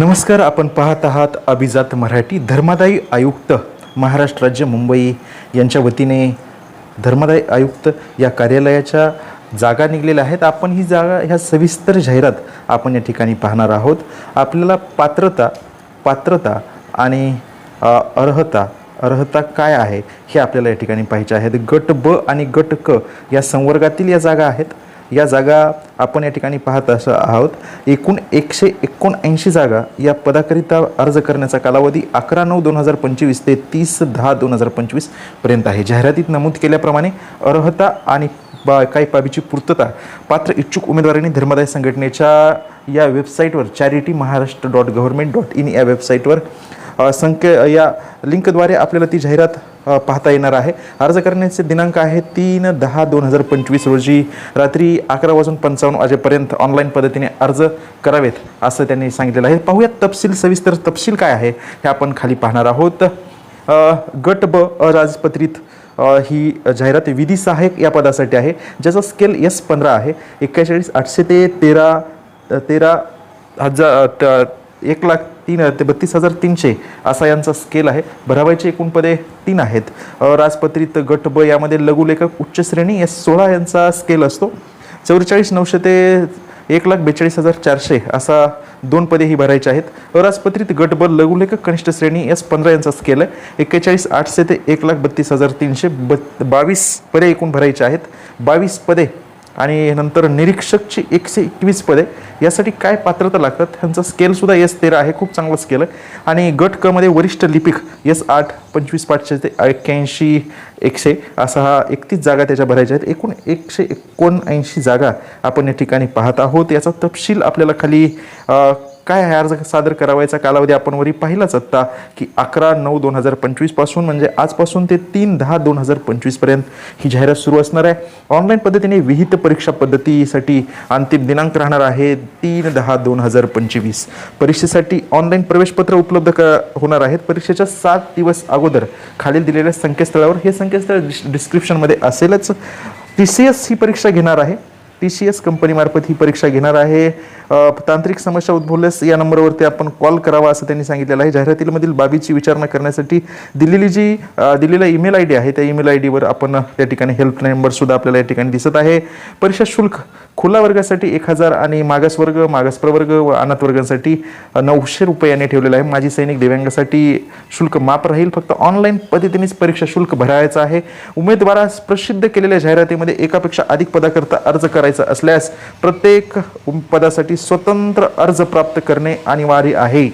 नमस्कार आपण पाहत आहात अभिजात मराठी धर्मादायी आयुक्त महाराष्ट्र राज्य मुंबई. यांच्या वतीने धर्मादायी आयुक्त या कार्यालयाच्या जागा निघलेल्या आहेत. आपण ही जागा ह्या सविस्तर जाहिरात आपण या ठिकाणी पाहणार आहोत. आपल्याला पात्रता पात्रता आणि अर्हता अर्हता काय आहे हे आपल्याला या ठिकाणी पाहिजे आहेत. गट ब आणि गट क या संवर्गातील या जागा आहेत. या जागा आपण या ठिकाणी पाहत असं आहोत. एकूण एकशे एकोणऐंशी जागा या पदाकरिता अर्ज करण्याचा कालावधी अकरा नऊ दोन हजार पंचवीस ते तीस दहा दोन हजार पंचवीसपर्यंत आहे. जाहिरातीत नमूद केल्याप्रमाणे अर्हता आणि बा काही बाबीची पूर्तता पात्र इच्छुक उमेदवारांनी धर्मदाय संघटनेच्या या वेबसाईटवर charity Maharashtra dot government dot in या वेबसाईटवर संख्या या लिंकद्वारे आपल्याला ती जाहिरात पाहता येणार आहे. अर्ज करण्याचे दिनांक आहे तीन दहा दोन हजार पंचवीस रोजी रात्री अकरा वाजून पंचावन्न वाजेपर्यंत ऑनलाईन पद्धतीने अर्ज करावेत असं त्यांनी सांगितलेलं आहे. पाहूयात तपशील सविस्तर तपशील काय आहे हे आपण खाली पाहणार आहोत. गट ब अराजपत्रित ही जाहिरात विधी सहाय्यक या पदासाठी आहे ज्याचा स्केल एस पंधरा आहे. एक्केचाळीस आठशे ते तेरा तेरा हजार एक लाख तीन ते बत्तीस हजार तीनशे असा यांचा स्केल आहे. भरावायचे एकूण पदे तीन आहेत. राजपत्रित गट ब यामध्ये लघुलेखक उच्च श्रेणी एस सोळा यांचा स्केल असतो. चौवेचाळीस नऊशे ते एक लाख बेचाळीस हजार चारशे असा दोन पदे ही भरायची आहेत. अराजपत्रित गट ब लघुलेखक कनिष्ठ श्रेणी एस पंधरा यांचा स्केल आहे. एक्केचाळीस आठशे ते एक लाख बत्तीस हजार तीनशे बत् बावीस पदे एकूण भरायचे आहेत. बावीस पदे आणि नंतर निरीक्षकची एकशे एकवीस पदे. यासाठी काय पात्रता लागतात? ह्यांचा स्केलसुद्धा एस तेरा आहे. खूप चांगला स्केल आहे. आणि गट कमध्ये वरिष्ठ लिपिक एस आठ पंचवीस पाचशे ते एक्क्याऐंशी एकशे असा हा एकतीस जागा त्याच्या भरायच्या आहेत. एकूण एकशे एकोणऐंशी जागा आपण या ठिकाणी पाहत आहोत. याचा तपशील आपल्याला खाली काय आहे अर्ज सादर करावायचा कालावधी आपण वरी पाहिलाच आत्ता की अकरा नऊ दोन हजार पंचवीसपासून म्हणजे आजपासून ते तीन दहा दोन हजार पंचवीसपर्यंत ही जाहिरात सुरू असणार आहे. ऑनलाईन पद्धतीने विहित परीक्षा पद्धतीसाठी अंतिम दिनांक राहणार आहे तीन दहा दोन हजार पंचवीस. परीक्षेसाठी ऑनलाईन प्रवेशपत्र उपलब्ध क होणार आहेत. परीक्षेच्या सात दिवस अगोदर खालील दिलेल्या संकेतस्थळावर हे संकेतस्थळ डिस्क्रिप्शनमध्ये असेलच टी सी एस ही परीक्षा घेणार आहे. टी सी एस कंपनीमार्फत ही परीक्षा घेणार आहे. तांत्रिक समस्या उद्भवल्यास या नंबरवरती आपण कॉल करावा असं त्यांनी सांगितलेलं आहे. जाहिरातीमधील बाबीची विचारणा करण्यासाठी दिलेली जी दिलेला ईमेल आय डी आहे त्या ईमेल आय डीवर आपण त्या ठिकाणी हेल्पलाईन नंबरसुद्धा आपल्याला या ठिकाणी दिसत आहे. परीक्षा शुल्क खुला वर्गासाठी एक हजार आणि मागास वर्ग मागास प्रवर्ग व अनाथ वर्गासाठी नऊशे रुपये ठेवलेलं आहे. माजी सैनिक दिव्यांगासाठी शुल्क माफ राहील. फक्त ऑनलाईन पद्धतीनेच परीक्षा शुल्क भरायचं आहे. उमेदवारास प्रसिद्ध केलेल्या जाहिरातीमध्ये एकापेक्षा अधिक पदाकरता अर्ज करायचा असल्यास प्रत्येक पदासाठी स्वतंत्र अर्ज प्राप्त करणे अनिवार्य आहे.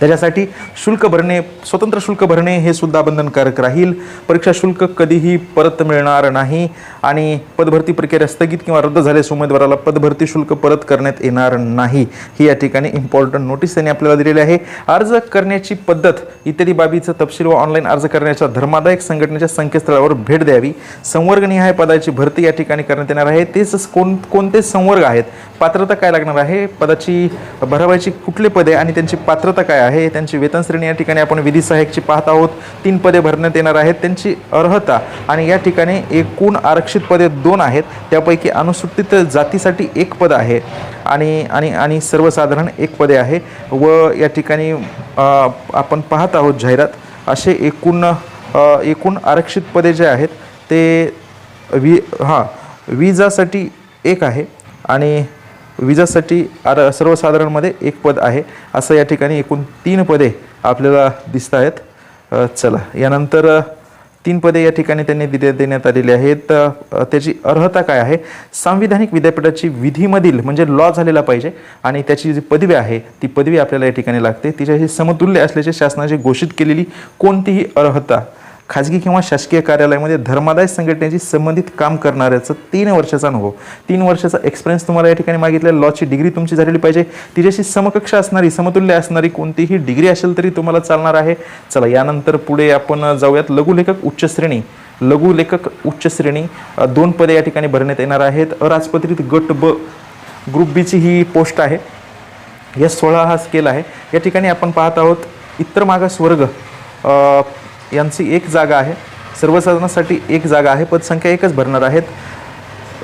त्याच्यासाठी शुल्क भरणे स्वतंत्र शुल्क भरणे हे सुद्धा बंधनकारक राहील. परीक्षा शुल्क कधीही परत मिळणार नाही आणि पदभरती प्रक्रिया स्थगित किंवा रद्द झाल्यास उमेदवाराला पदभरती शुल्क परत करण्यात येणार नाही. ही या ठिकाणी इम्पॉर्टंट नोटीस त्यांनी आपल्याला दिलेली आहे. अर्ज करण्याची पद्धत इत्यादी बाबीचं तपशील व ऑनलाईन अर्ज करण्याच्या धर्मादायक संघटनेच्या संकेतस्थळावर भेट द्यावी. संवर्गनिहाय पदाची भरती या ठिकाणी करण्यात येणार आहे. तेच कोण कोणते संवर्ग आहेत? पात्रता काय लागणार आहे? पदाची भरावायची कुठले पदे आणि त्यांची पात्रता काय आहे. त्यांची वेतन श्रेणी या ठिकाणी आपण विधी सहाय्यकची पाहत आहोत. तीन पदे भरण्यात येणार आहेत. त्यांची अर्हता आणि या ठिकाणी एकूण आरक्षित पदे दोन आहेत. त्यापैकी अनुसूचित जातीसाठी एक पद आहे आणि आणि आणि सर्वसाधारण एक पदे आहे. व या ठिकाणी आपण पाहत आहोत जाहिरात. असे एकूण एकूण आरक्षित पदे जे आहेत ते वी हां विजासाठी एक आहे आणि विजासाठी आर सर्वसाधारणमध्ये एक पद आहे. असं या ठिकाणी एकूण तीन पदे आपल्याला दिसत आहेत. चला. यानंतर तीन पदे या ठिकाणी त्यांनी दिले देण्यात आलेली आहेत. त्याची अर्हता काय आहे? सांविधानिक विद्यापीठाची विधीमधील म्हणजे लॉ झालेला पाहिजे आणि त्याची जी पदवी आहे ती पदवी आपल्याला या ठिकाणी लागते. तिच्याशी समतुल्य असल्याचे शासनाची घोषित केलेली कोणतीही अर्हता खाजगी किंवा शासकीय कार्यालयामध्ये धर्मादाय संघटनेशी संबंधित काम करणाऱ्याचं तीन वर्षाचा अनुभव. तीन वर्षाचा एक्सपिरियन्स तुम्हाला या ठिकाणी मागितल्या लॉची डिग्री तुमची झालेली पाहिजे. तिच्याशी समकक्ष असणारी समतुल्य असणारी कोणतीही डिग्री असेल तरी तुम्हाला चालणार आहे. चला यानंतर पुढे आपण जाऊयात. लघुलेखक उच्च श्रेणी. लघुलेखक उच्च श्रेणी. दोन पदे या ठिकाणी भरण्यात येणार आहेत. अराजपत्रित गट ब ग्रुप बीची ही पोस्ट आहे. या सोळा हा स्केल आहे. या ठिकाणी आपण पाहत आहोत इतर मागास वर्ग यांची एक जागा आहे. सर्वसाधारणासाठी एक जागा आहे. पदसंख्या एकच भरणार आहेत.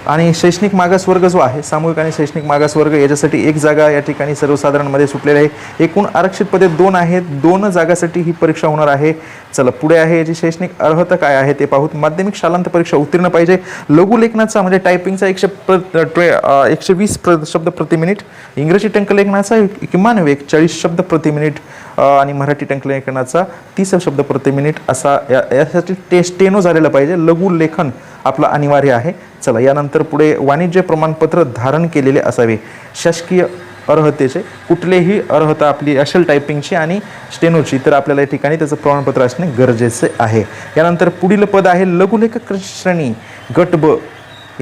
आणि शैक्षणिक मागासवर्ग जो आहे सामूहिक आणि शैक्षणिक मागासवर्ग याच्यासाठी एक जागा या ठिकाणी सर्वसाधारणमध्ये सुटलेली आहे. एकूण आरक्षित पदे दोन आहेत. दोन जागासाठी ही परीक्षा होणार आहे. चला पुढे आहे याची शैक्षणिक अर्हता काय आहे ते पाहूत. माध्यमिक शालांत परीक्षा उत्तीर्ण पाहिजे. लघुलेखनाचा म्हणजे टायपिंगचा एकशे प्र ट्वे एकशे वीस प्र शब्द प्रति मिनिट. इंग्रजी टंकलेखनाचा किमान वेग चाळीस शब्द प्रति मिनिट आणि मराठी टंकलेखनाचा तीस शब्द प्रति मिनिट असा या यासाठी टेस्ट टेनो झालेला पाहिजे. लघुलेखन आपलं अनिवार्य आहे. चला यानंतर पुढे वाणिज्य प्रमाणपत्र धारण केलेले असावे. शासकीय अर्हतेचे कुठलेही अर्हता आपली असेल टायपिंगची आणि स्टेनोची तर आपल्याला या ठिकाणी त्याचं प्रमाणपत्र असणे गरजेचे आहे. यानंतर पुढील पद आहे लघुलेखक श्रेणी गट ब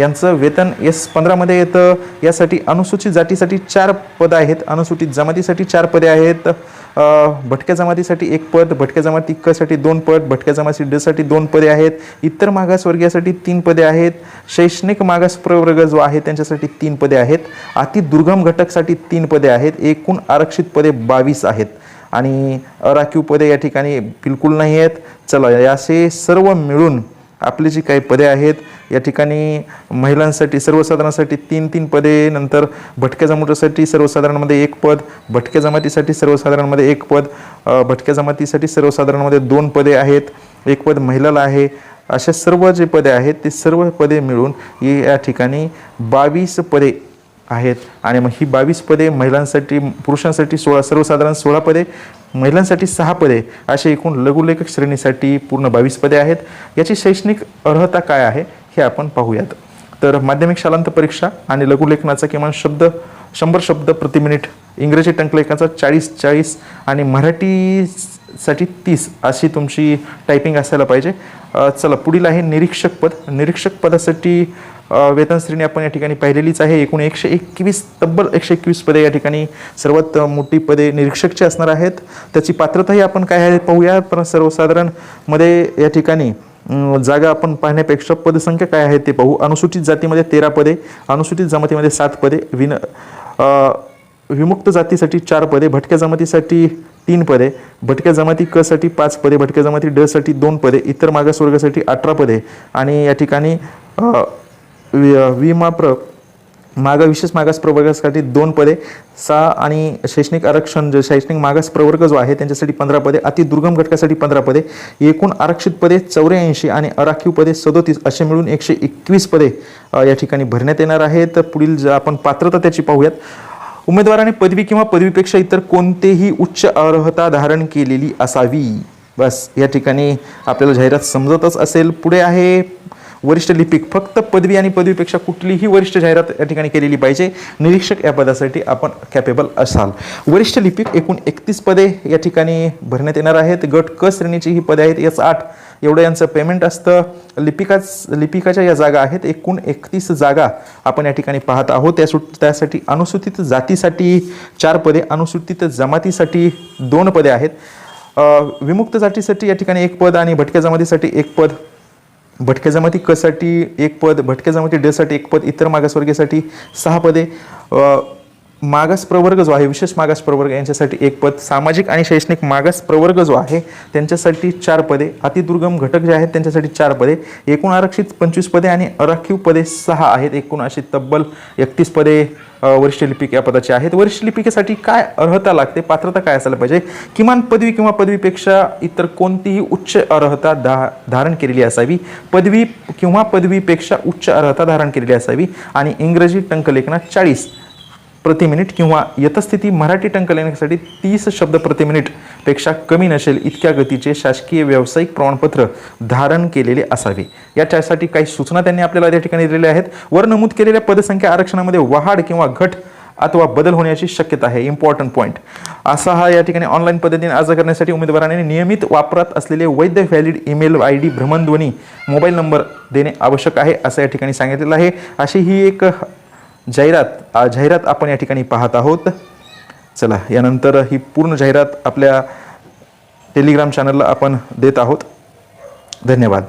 यांचं वेतन एस पंधरामध्ये येतं. यासाठी अनुसूचित जातीसाठी चार पदं आहेत. अनुसूचित जमातीसाठी चार पदे आहेत. भटक्या जमातीसाठी एक पद भटक्या जमाती क दोन पद भटक्या जमाती डसाठी दोन पदे आहेत. इतर मागासवर्गीयासाठी तीन पदे आहेत. शैक्षणिक मागास प्रवर्ग जो आहे त्यांच्यासाठी तीन पदे आहेत. अति दुर्गम घटकसाठी तीन पदे आहेत. एकूण आरक्षित पदे बावीस आहेत. आणि अराखीव पदे या ठिकाणी बिलकुल नाही आहेत. चला या असे सर्व मिळून आपली जी काही पदे आहेत या ठिकाणी महिलांसाठी सर्वसाधारणासाठी तीन तीन पदे नंतर भटक्या जमातीसाठी सर्वसाधारणमध्ये एक पद भटक्या जमातीसाठी सर्वसाधारणमध्ये एक पद भटक्या जमातीसाठी सर्वसाधारणमध्ये दोन पदे आहेत. एक पद महिलाला आहे. अशा सर्व जे पदे आहेत ते सर्व पदे मिळून ही या ठिकाणी बावीस पदे आहेत. आणि मग ही बावीस पदे महिलांसाठी पुरुषांसाठी सोळा सर्वसाधारण सोळा पदे महिलांसाठी सहा पदे असे एकूण लघुलेखक श्रेणीसाठी पूर्ण बावीस पदे आहेत. याची शैक्षणिक अर्हता काय आहे हे आपण पाहूयात. तर माध्यमिक शालांत परीक्षा आणि लघुलेखनाचा किमान शब्द शंभर शब्द प्रति मिनिट इंग्रजी टंकलेखनाचा चाळीस चाळीस आणि मराठीसाठी तीस अशी तुमची टायपिंग असायला पाहिजे. चला पुढील आहे निरीक्षक पद. निरीक्षक पदासाठी वेतन श्रेणी आपण या ठिकाणी पाहिलेलीच आहे. एकूण एकशे एकवीस तब्बल एकशे एकवीस पदे या ठिकाणी सर्वात मोठी पदे निरीक्षकची असणार आहेत. त्याची पात्रताही आपण काय आहे पाहूया. पण सर्वसाधारणमध्ये या ठिकाणी जागा आपण पाहण्यापेक्षा पदसंख्या काय आहे ते पाहू. अनुसूचित जातीमध्ये तेरा पदे अनुसूचित जमातीमध्ये सात पदे विन विमुक्त जातीसाठी चार पदे भटक्या जमातीसाठी तीन पदे भटक्या जमाती क साठी पाच पदे भटक्या जमाती ड साठी दोन पदे इतर मागासवर्गासाठी अठरा पदे आणि या ठिकाणी अ, वि- विमाप्र मागा विशेष मागास प्रवर्गासाठी दोन पदे सहा आणि शैक्षणिक आरक्षण जे शैक्षणिक मागास प्रवर्ग जो आहे त्यांच्यासाठी पंधरा पदे अति दुर्गम घटकासाठी पंधरा पदे एकूण आरक्षित पदे चौऱ्याऐंशी आणि अराखीव पदे सदोतीस असे मिळून एकशे एकवीस पदे या ठिकाणी भरण्यात येणार आहेत. पुढील आपण पात्रता त्याची पाहूयात. उमेदवाराने पदवी किंवा पदवीपेक्षा इतर कोणतेही उच्च अर्हता धारण केलेली असावी. बस या ठिकाणी आपल्याला जाहिरात समजतच असेल. पुढे आहे वरिष्ठ लिपिक फक्त पदवी आणि पदवीपेक्षा कुठलीही वरिष्ठ जाहिरात या ठिकाणी केलेली पाहिजे. निरीक्षक या पदासाठी आपण कॅपेबल असाल. वरिष्ठ लिपिक एकूण एकतीस पदे या ठिकाणी भरण्यात येणार आहेत. गट क श्रेणीची ही पदे आहेत. याच आठ. एवढं यांचं पेमेंट असतं. लिपिकाच लिपिकाच्या या जागा आहेत. एकूण एकतीस जागा आपण या ठिकाणी पाहत आहोत. त्या सुट त्यासाठी अनुसूचित जातीसाठी चार पदे अनुसूचित जमातीसाठी दोन पदे आहेत. विमुक्त जातीसाठी या ठिकाणी एक पद आणि भटक्या जमातीसाठी एक पद. भटक्या जमाती कसाठी एक पद भटक्या जमाती डसाठी एक पद इतर मागासवर्गीयसाठी सहा पदे. मागास प्रवर्ग जो आहे विशेष मागास प्रवर्ग यांच्यासाठी एक पद सामाजिक आणि शैक्षणिक मागास प्रवर्ग जो आहे त्यांच्यासाठी चार पदे. अतिदुर्गम घटक जे आहेत त्यांच्यासाठी चार पदे. एकूण आरक्षित पंचवीस पदे आणि अराखीव पदे सहा आहेत. एकूण अशी तब्बल एकतीस पदे वरिष्ठ लिपिक या पदाचे आहेत. वरिष्ठ लिपिकेसाठी काय अर्हता लागते? पात्रता काय असायला पाहिजे? किमान पदवी किंवा पदवीपेक्षा इतर कोणतीही उच्च अर्हता धा धारण केलेली असावी. पदवी किंवा पदवीपेक्षा उच्च अर्हता धारण केलेली असावी. आणि इंग्रजी टंकलेखनात चाळीस. प्रति मिनिट किंवा यथस्थिती मराठी टंकलेखनासाठी तीस शब्द प्रति मिनिटपेक्षा कमी नसेल इतक्या गतीचे शासकीय व्यावसायिक प्रमाणपत्र धारण केलेले असावे. या त्यासाठी काही सूचना त्यांनी आपल्याला त्या ठिकाणी दिलेल्या आहेत. वर नमूद केलेल्या पदसंख्या आरक्षणामध्ये वाढ किंवा घट अथवा बदल होण्याची शक्यता आहे. इम्पॉर्टंट पॉईंट असा हा या ठिकाणी ऑनलाईन पद्धतीने अर्ज करण्यासाठी उमेदवाराने नियमित वापरात असलेले वैध व्हॅलिड ईमेल आय डी भ्रमणध्वनी मोबाईल नंबर देणे आवश्यक आहे असं या ठिकाणी सांगितलेलं आहे. अशी ही एक जाहिरात जाहिरात आपण या ठिकाणी पाहत आहोत. चला यानंतर ही पूर्ण जाहिरात आपल्या टेलिग्राम चॅनलला आपण देत आहोत. धन्यवाद.